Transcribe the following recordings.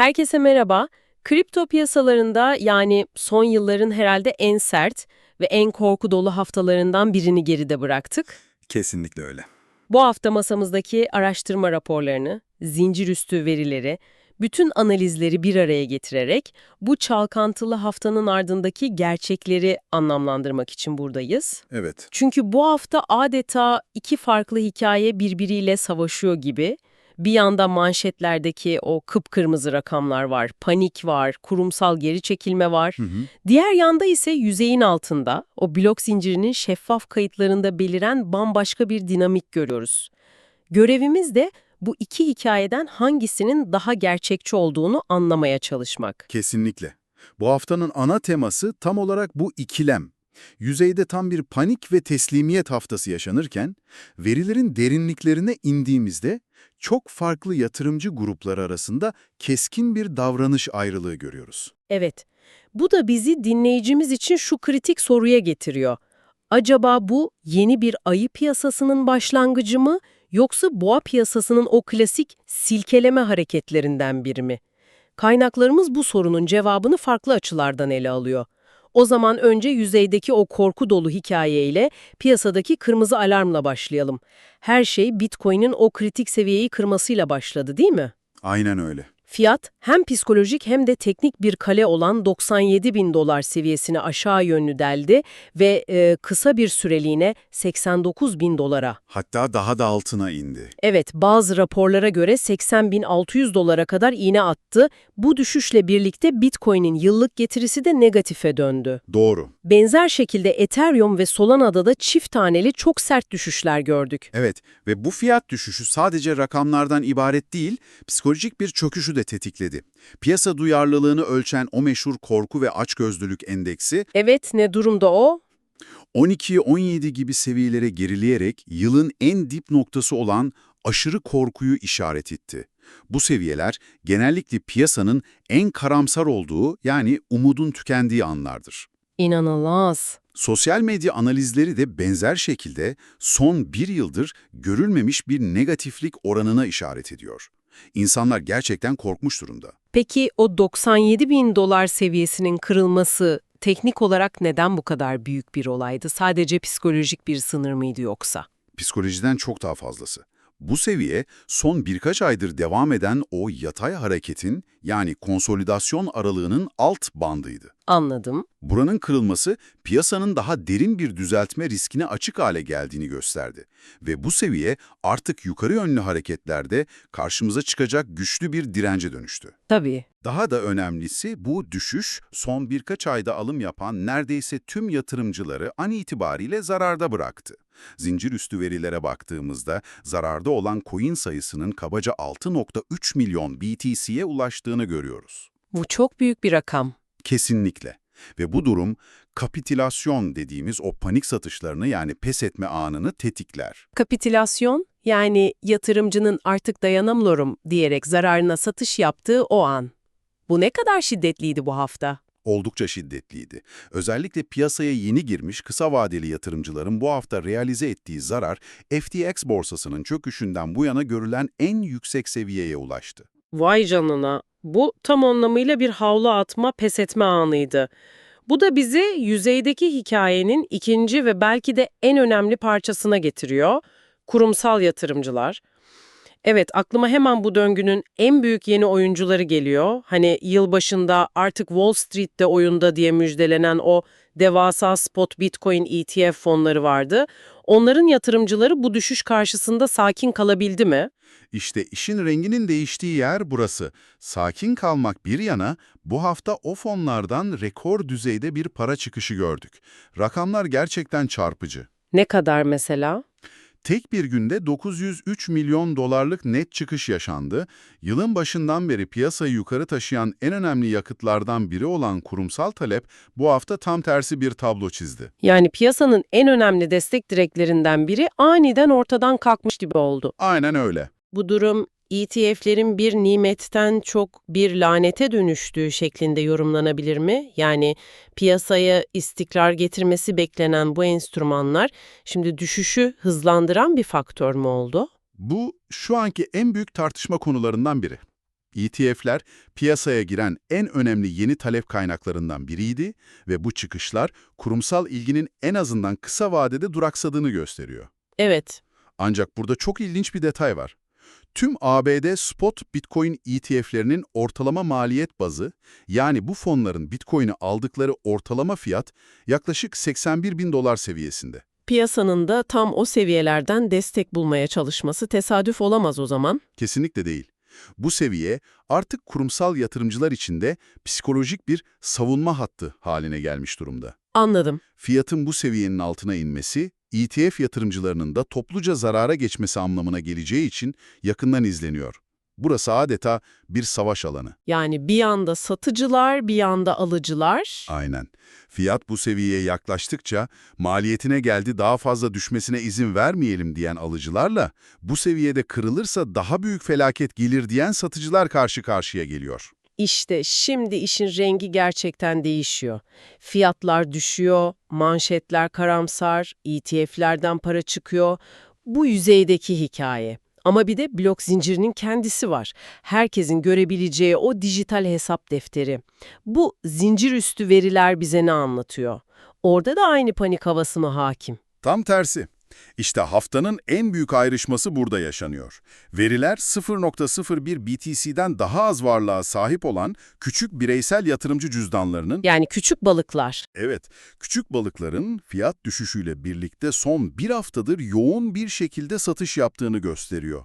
Herkese merhaba. Kripto piyasalarında yani son yılların herhalde en sert ve en korku dolu haftalarından birini geride bıraktık. Kesinlikle öyle. Bu hafta masamızdaki araştırma raporlarını, zincir üstü verileri, bütün analizleri bir araya getirerek bu çalkantılı haftanın ardındaki gerçekleri anlamlandırmak için buradayız. Evet. Çünkü bu hafta adeta iki farklı hikaye birbiriyle savaşıyor gibi. Bir yanda manşetlerdeki o kıpkırmızı rakamlar var, panik var, kurumsal geri çekilme var. Hı hı. Diğer yanda ise yüzeyin altında, o blok zincirinin şeffaf kayıtlarında beliren bambaşka bir dinamik görüyoruz. Görevimiz de bu iki hikayeden hangisinin daha gerçekçi olduğunu anlamaya çalışmak. Kesinlikle. Bu haftanın ana teması tam olarak bu ikilem. Yüzeyde tam bir panik ve teslimiyet haftası yaşanırken, verilerin derinliklerine indiğimizde çok farklı yatırımcı grupları arasında keskin bir davranış ayrılığı görüyoruz. Evet, bu da bizi dinleyicimiz için şu kritik soruya getiriyor. Acaba bu yeni bir ayı piyasasının başlangıcı mı yoksa boğa piyasasının o klasik silkeleme hareketlerinden biri mi? Kaynaklarımız bu sorunun cevabını farklı açılardan ele alıyor. O zaman önce yüzeydeki o korku dolu hikayeyle piyasadaki kırmızı alarmla başlayalım. Her şey Bitcoin'in o kritik seviyeyi kırmasıyla başladı değil mi? Aynen öyle. Fiyat hem psikolojik hem de teknik bir kale olan 97 bin dolar seviyesini aşağı yönlü deldi ve e, kısa bir süreliğine 89 bin dolara. Hatta daha da altına indi. Evet bazı raporlara göre 80.600 dolara kadar iğne attı. Bu düşüşle birlikte Bitcoin'in yıllık getirisi de negatife döndü. Doğru. Benzer şekilde Ethereum ve Solana'da da çift taneli çok sert düşüşler gördük. Evet ve bu fiyat düşüşü sadece rakamlardan ibaret değil, psikolojik bir çöküşü de tetikledi. Piyasa duyarlılığını ölçen o meşhur korku ve açgözlülük endeksi Evet ne durumda o? 12-17 gibi seviyelere gerileyerek yılın en dip noktası olan aşırı korkuyu işaret etti. Bu seviyeler genellikle piyasanın en karamsar olduğu yani umudun tükendiği anlardır. İnanılmaz. Sosyal medya analizleri de benzer şekilde son bir yıldır görülmemiş bir negatiflik oranına işaret ediyor. İnsanlar gerçekten korkmuş durumda. Peki o 97 bin dolar seviyesinin kırılması teknik olarak neden bu kadar büyük bir olaydı? Sadece psikolojik bir sınır mıydı yoksa? Psikolojiden çok daha fazlası. Bu seviye son birkaç aydır devam eden o yatay hareketin yani konsolidasyon aralığının alt bandıydı. Anladım. Buranın kırılması piyasanın daha derin bir düzeltme riskine açık hale geldiğini gösterdi. Ve bu seviye artık yukarı yönlü hareketlerde karşımıza çıkacak güçlü bir dirence dönüştü. Tabii. Daha da önemlisi bu düşüş son birkaç ayda alım yapan neredeyse tüm yatırımcıları an itibariyle zararda bıraktı. Zincir üstü verilere baktığımızda zararda olan coin sayısının kabaca 6.3 milyon BTC'ye ulaştığını görüyoruz. Bu çok büyük bir rakam. Kesinlikle. Ve bu durum kapitülasyon dediğimiz o panik satışlarını yani pes etme anını tetikler. Kapitülasyon yani yatırımcının artık dayanamıyorum diyerek zararına satış yaptığı o an. Bu ne kadar şiddetliydi bu hafta? Oldukça şiddetliydi. Özellikle piyasaya yeni girmiş kısa vadeli yatırımcıların bu hafta realize ettiği zarar, FTX borsasının çöküşünden bu yana görülen en yüksek seviyeye ulaştı. Vay canına. Bu tam anlamıyla bir havlu atma, pes etme anıydı. Bu da bizi yüzeydeki hikayenin ikinci ve belki de en önemli parçasına getiriyor. Kurumsal yatırımcılar. Evet, aklıma hemen bu döngünün en büyük yeni oyuncuları geliyor. Hani yılbaşında artık Wall Street'te oyunda diye müjdelenen o devasa spot Bitcoin ETF fonları vardı. Onların yatırımcıları bu düşüş karşısında sakin kalabildi mi? İşte işin renginin değiştiği yer burası. Sakin kalmak bir yana bu hafta o fonlardan rekor düzeyde bir para çıkışı gördük. Rakamlar gerçekten çarpıcı. Ne kadar mesela? Tek bir günde 903 milyon dolarlık net çıkış yaşandı. Yılın başından beri piyasayı yukarı taşıyan en önemli yakıtlardan biri olan kurumsal talep bu hafta tam tersi bir tablo çizdi. Yani piyasanın en önemli destek direklerinden biri aniden ortadan kalkmış gibi oldu. Aynen öyle. Bu durum ETF'lerin bir nimetten çok bir lanete dönüştüğü şeklinde yorumlanabilir mi? Yani piyasaya istikrar getirmesi beklenen bu enstrümanlar şimdi düşüşü hızlandıran bir faktör mü oldu? Bu şu anki en büyük tartışma konularından biri. ETF'ler piyasaya giren en önemli yeni talep kaynaklarından biriydi ve bu çıkışlar kurumsal ilginin en azından kısa vadede duraksadığını gösteriyor. Evet. Ancak burada çok ilginç bir detay var. Tüm ABD spot Bitcoin ETF'lerinin ortalama maliyet bazı, yani bu fonların Bitcoin'i aldıkları ortalama fiyat yaklaşık 81 bin dolar seviyesinde. Piyasanın da tam o seviyelerden destek bulmaya çalışması tesadüf olamaz o zaman. Kesinlikle değil. Bu seviye artık kurumsal yatırımcılar için de psikolojik bir savunma hattı haline gelmiş durumda. Anladım. Fiyatın bu seviyenin altına inmesi, ETF yatırımcılarının da topluca zarara geçmesi anlamına geleceği için yakından izleniyor. Burası adeta bir savaş alanı. Yani bir yanda satıcılar, bir yanda alıcılar. Aynen. Fiyat bu seviyeye yaklaştıkça maliyetine geldi daha fazla düşmesine izin vermeyelim diyen alıcılarla bu seviyede kırılırsa daha büyük felaket gelir diyen satıcılar karşı karşıya geliyor. İşte şimdi işin rengi gerçekten değişiyor. Fiyatlar düşüyor, manşetler karamsar, ETF'lerden para çıkıyor. Bu yüzeydeki hikaye. Ama bir de blok zincirinin kendisi var. Herkesin görebileceği o dijital hesap defteri. Bu zincir üstü veriler bize ne anlatıyor? Orada da aynı panik havası mı hakim? Tam tersi. İşte haftanın en büyük ayrışması burada yaşanıyor. Veriler 0.01 BTC'den daha az varlığa sahip olan küçük bireysel yatırımcı cüzdanlarının, Yani küçük balıklar. evet, küçük balıkların fiyat düşüşüyle birlikte son bir haftadır yoğun bir şekilde satış yaptığını gösteriyor.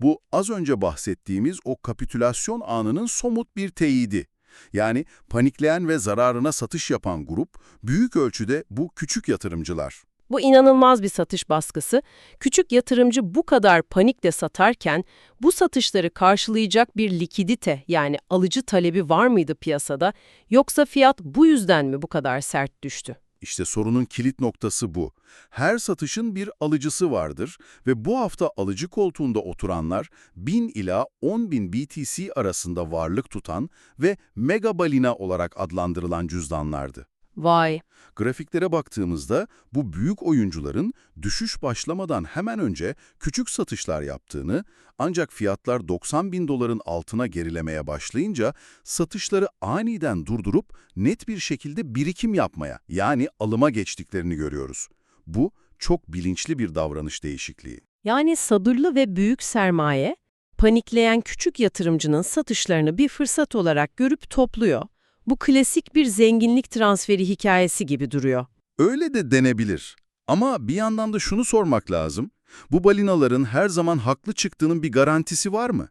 Bu az önce bahsettiğimiz o kapitülasyon anının somut bir teyidi. Yani panikleyen ve zararına satış yapan grup büyük ölçüde bu küçük yatırımcılar. Bu inanılmaz bir satış baskısı. Küçük yatırımcı bu kadar panikle satarken bu satışları karşılayacak bir likidite yani alıcı talebi var mıydı piyasada yoksa fiyat bu yüzden mi bu kadar sert düştü? İşte sorunun kilit noktası bu. Her satışın bir alıcısı vardır ve bu hafta alıcı koltuğunda oturanlar 1000 ila 10.000 BTC arasında varlık tutan ve mega balina olarak adlandırılan cüzdanlardı. Vay, Grafiklere baktığımızda bu büyük oyuncuların düşüş başlamadan hemen önce küçük satışlar yaptığını ancak fiyatlar 90 bin doların altına gerilemeye başlayınca satışları aniden durdurup net bir şekilde birikim yapmaya yani alıma geçtiklerini görüyoruz. Bu çok bilinçli bir davranış değişikliği. yani sabırlı ve büyük sermaye panikleyen küçük yatırımcının satışlarını bir fırsat olarak görüp topluyor. Bu klasik bir zenginlik transferi hikayesi gibi duruyor. Öyle de denebilir. Ama bir yandan da şunu sormak lazım. Bu balinaların her zaman haklı çıktığının bir garantisi var mı?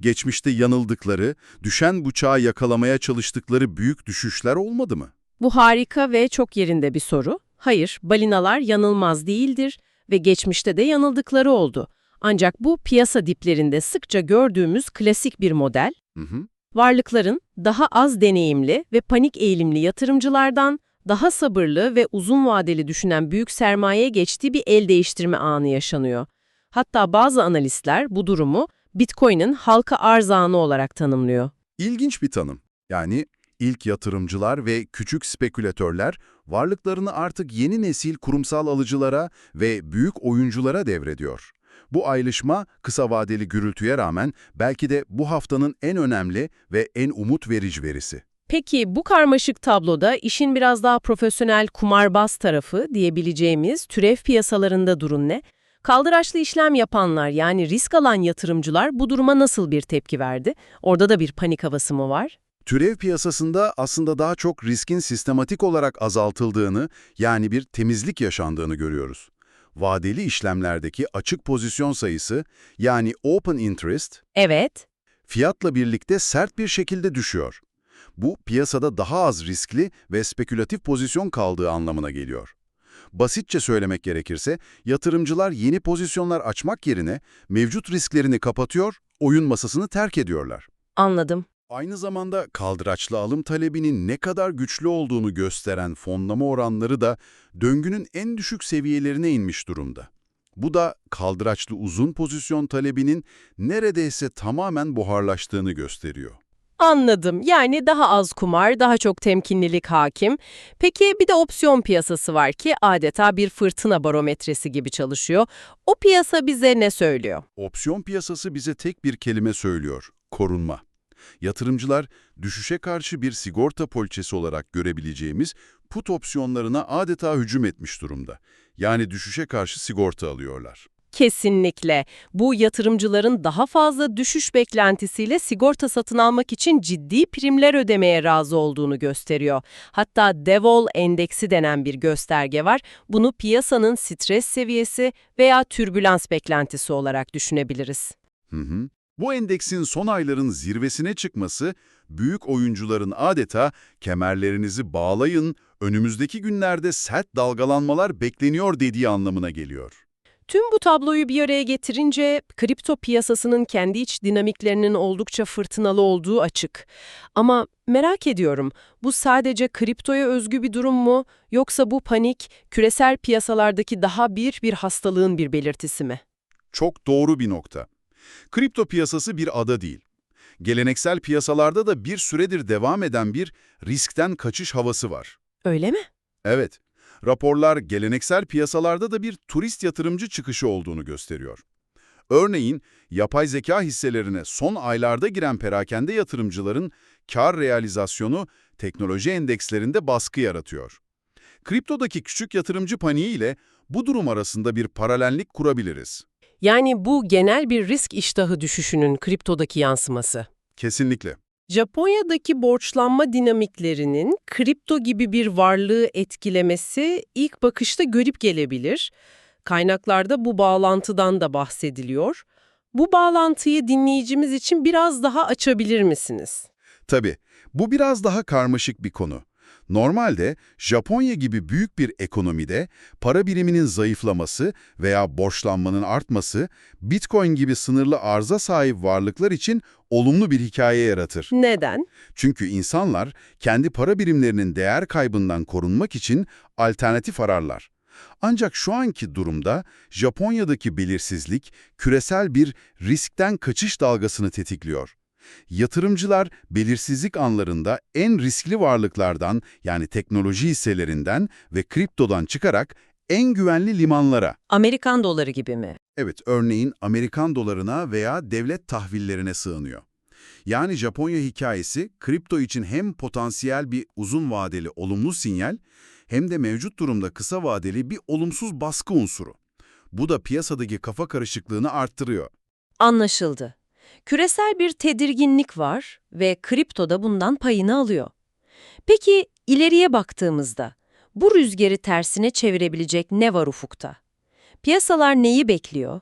Geçmişte yanıldıkları, düşen bıçağı yakalamaya çalıştıkları büyük düşüşler olmadı mı? Bu harika ve çok yerinde bir soru. Hayır, balinalar yanılmaz değildir ve geçmişte de yanıldıkları oldu. Ancak bu piyasa diplerinde sıkça gördüğümüz klasik bir model. Hı hı. Varlıkların daha az deneyimli ve panik eğilimli yatırımcılardan daha sabırlı ve uzun vadeli düşünen büyük sermayeye geçtiği bir el değiştirme anı yaşanıyor. Hatta bazı analistler bu durumu Bitcoin'in halka arz anı olarak tanımlıyor. İlginç bir tanım. Yani ilk yatırımcılar ve küçük spekülatörler varlıklarını artık yeni nesil kurumsal alıcılara ve büyük oyunculara devrediyor. Bu ayrışma kısa vadeli gürültüye rağmen belki de bu haftanın en önemli ve en umut verici verisi. Peki bu karmaşık tabloda işin biraz daha profesyonel kumarbaz tarafı diyebileceğimiz türev piyasalarında durum ne? Kaldıraçlı işlem yapanlar yani risk alan yatırımcılar bu duruma nasıl bir tepki verdi? Orada da bir panik havası mı var? Türev piyasasında aslında daha çok riskin sistematik olarak azaltıldığını, yani bir temizlik yaşandığını görüyoruz. Vadeli işlemlerdeki açık pozisyon sayısı, yani open interest, Evet. fiyatla birlikte sert bir şekilde düşüyor. Bu piyasada daha az riskli ve spekülatif pozisyon kaldığı anlamına geliyor. Basitçe söylemek gerekirse, yatırımcılar yeni pozisyonlar açmak yerine mevcut risklerini kapatıyor, oyun masasını terk ediyorlar. Anladım. Aynı zamanda kaldıraçlı alım talebinin ne kadar güçlü olduğunu gösteren fonlama oranları da döngünün en düşük seviyelerine inmiş durumda. Bu da kaldıraçlı uzun pozisyon talebinin neredeyse tamamen buharlaştığını gösteriyor. Anladım. Yani daha az kumar, daha çok temkinlilik hakim. Peki bir de opsiyon piyasası var ki adeta bir fırtına barometresi gibi çalışıyor. O piyasa bize ne söylüyor? Opsiyon piyasası bize tek bir kelime söylüyor, korunma. Yatırımcılar düşüşe karşı bir sigorta poliçesi olarak görebileceğimiz put opsiyonlarına adeta hücum etmiş durumda. Yani düşüşe karşı sigorta alıyorlar. Kesinlikle. Bu yatırımcıların daha fazla düşüş beklentisiyle sigorta satın almak için ciddi primler ödemeye razı olduğunu gösteriyor. Hatta Devol endeksi denen bir gösterge var. Bunu piyasanın stres seviyesi veya türbülans beklentisi olarak düşünebiliriz. Hı hı. Bu endeksin son ayların zirvesine çıkması, büyük oyuncuların adeta kemerlerinizi bağlayın, önümüzdeki günlerde sert dalgalanmalar bekleniyor dediği anlamına geliyor. Tüm bu tabloyu bir araya getirince kripto piyasasının kendi iç dinamiklerinin oldukça fırtınalı olduğu açık. Ama merak ediyorum, bu sadece kriptoya özgü bir durum mu yoksa bu panik küresel piyasalardaki daha bir bir hastalığın bir belirtisi mi? Çok doğru bir nokta. Kripto piyasası bir ada değil. Geleneksel piyasalarda da bir süredir devam eden bir riskten kaçış havası var. Öyle mi? Evet, raporlar geleneksel piyasalarda da bir turist yatırımcı çıkışı olduğunu gösteriyor. Örneğin, yapay zeka hisselerine son aylarda giren perakende yatırımcıların kar realizasyonu teknoloji endekslerinde baskı yaratıyor. Kriptodaki küçük yatırımcı paniği ile bu durum arasında bir paralellik kurabiliriz. Yani bu genel bir risk iştahı düşüşünün kriptodaki yansıması. Kesinlikle. Japonya'daki borçlanma dinamiklerinin kripto gibi bir varlığı etkilemesi ilk bakışta garip gelebilir. Kaynaklarda bu bağlantıdan da bahsediliyor. Bu bağlantıyı dinleyicimiz için biraz daha açabilir misiniz? Tabii, bu biraz daha karmaşık bir konu. Normalde Japonya gibi büyük bir ekonomide para biriminin zayıflaması veya borçlanmanın artması Bitcoin gibi sınırlı arıza sahip varlıklar için olumlu bir hikaye yaratır. Neden? Çünkü insanlar kendi para birimlerinin değer kaybından korunmak için alternatif ararlar. Ancak şu anki durumda Japonya'daki belirsizlik küresel bir riskten kaçış dalgasını tetikliyor. Yatırımcılar belirsizlik anlarında en riskli varlıklardan yani teknoloji hisselerinden ve kriptodan çıkarak en güvenli limanlara, Amerikan doları gibi mi? evet örneğin Amerikan dolarına veya devlet tahvillerine sığınıyor. Yani Japonya hikayesi kripto için hem potansiyel bir uzun vadeli olumlu sinyal hem de mevcut durumda kısa vadeli bir olumsuz baskı unsuru. Bu da piyasadaki kafa karışıklığını arttırıyor. Anlaşıldı. Küresel bir tedirginlik var ve kripto da bundan payını alıyor. Peki ileriye baktığımızda bu rüzgarı tersine çevirebilecek ne var ufukta? Piyasalar neyi bekliyor?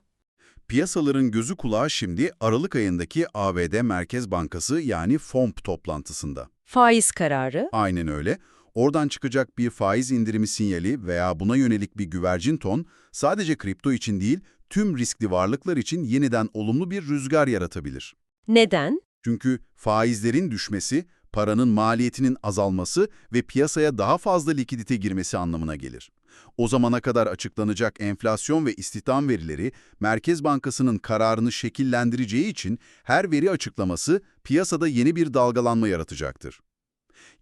Piyasaların gözü kulağı şimdi Aralık ayındaki ABD Merkez Bankası yani FOMC toplantısında. Faiz kararı, Aynen öyle. Oradan çıkacak bir faiz indirimi sinyali veya buna yönelik bir güvercin ton sadece kripto için değil, tüm riskli varlıklar için yeniden olumlu bir rüzgar yaratabilir. neden? Çünkü faizlerin düşmesi, paranın maliyetinin azalması ve piyasaya daha fazla likidite girmesi anlamına gelir. O zamana kadar açıklanacak enflasyon ve istihdam verileri, Merkez Bankası'nın kararını şekillendireceği için her veri açıklaması piyasada yeni bir dalgalanma yaratacaktır.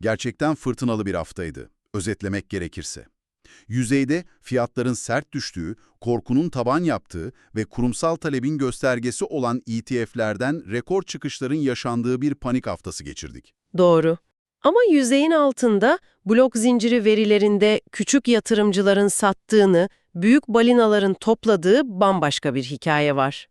Gerçekten fırtınalı bir haftaydı, özetlemek gerekirse. Yüzeyde fiyatların sert düştüğü, korkunun taban yaptığı ve kurumsal talebin göstergesi olan ETF'lerden rekor çıkışların yaşandığı bir panik haftası geçirdik. Doğru. Ama yüzeyin altında blok zinciri verilerinde küçük yatırımcıların sattığını, büyük balinaların topladığı bambaşka bir hikaye var.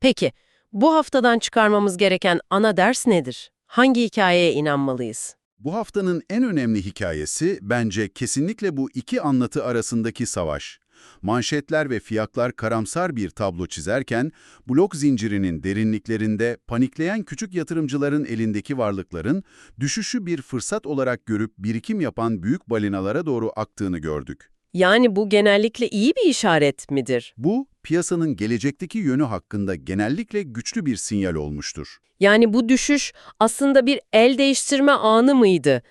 Peki, bu haftadan çıkarmamız gereken ana ders nedir? Hangi hikayeye inanmalıyız? Bu haftanın en önemli hikayesi bence kesinlikle bu iki anlatı arasındaki savaş. Manşetler ve fiyatlar karamsar bir tablo çizerken, blok zincirinin derinliklerinde panikleyen küçük yatırımcıların elindeki varlıkların düşüşü bir fırsat olarak görüp birikim yapan büyük balinalara doğru aktığını gördük. Yani bu genellikle iyi bir işaret midir? Bu, piyasanın gelecekteki yönü hakkında genellikle güçlü bir sinyal olmuştur. Yani bu düşüş aslında bir el değiştirme anı mıydı?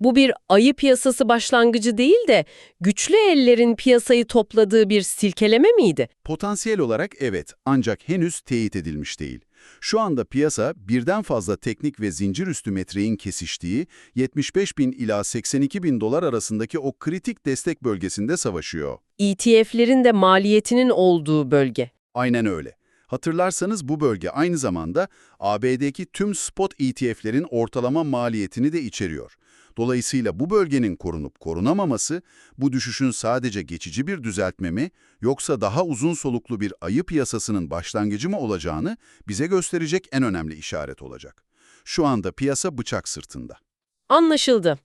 Bu bir ayı piyasası başlangıcı değil de güçlü ellerin piyasayı topladığı bir silkeleme miydi? Potansiyel olarak evet ancak henüz teyit edilmiş değil. Şu anda piyasa birden fazla teknik ve zincir üstü metreğin kesiştiği 75 bin ila 82 bin dolar arasındaki o kritik destek bölgesinde savaşıyor. ETF'lerin de maliyetinin olduğu bölge. Aynen öyle. Hatırlarsanız bu bölge aynı zamanda ABD'deki tüm spot ETF'lerin ortalama maliyetini de içeriyor. Dolayısıyla bu bölgenin korunup korunamaması, bu düşüşün sadece geçici bir düzeltme mi, yoksa daha uzun soluklu bir ayı piyasasının başlangıcı mı olacağını bize gösterecek en önemli işaret olacak. Şu anda piyasa bıçak sırtında. Anlaşıldı.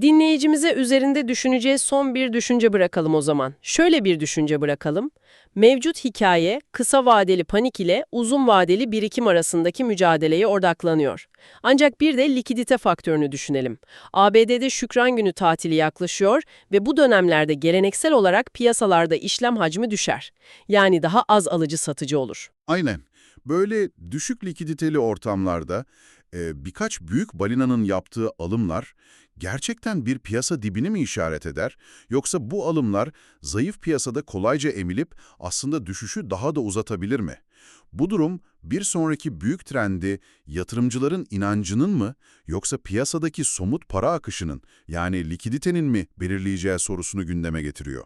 Dinleyicimize üzerinde düşüneceği son bir düşünce bırakalım o zaman. Şöyle bir düşünce bırakalım. Mevcut hikaye kısa vadeli panik ile uzun vadeli birikim arasındaki mücadeleye odaklanıyor. Ancak bir de likidite faktörünü düşünelim. ABD'de Şükran Günü tatili yaklaşıyor ve bu dönemlerde geleneksel olarak piyasalarda işlem hacmi düşer. Yani daha az alıcı satıcı olur. Aynen. Böyle düşük likiditeli ortamlarda e, birkaç büyük balinanın yaptığı alımlar gerçekten bir piyasa dibini mi işaret eder? Yoksa bu alımlar zayıf piyasada kolayca emilip aslında düşüşü daha da uzatabilir mi? Bu durum bir sonraki büyük trendi yatırımcıların inancının mı yoksa piyasadaki somut para akışının yani likiditenin mi belirleyeceği sorusunu gündeme getiriyor.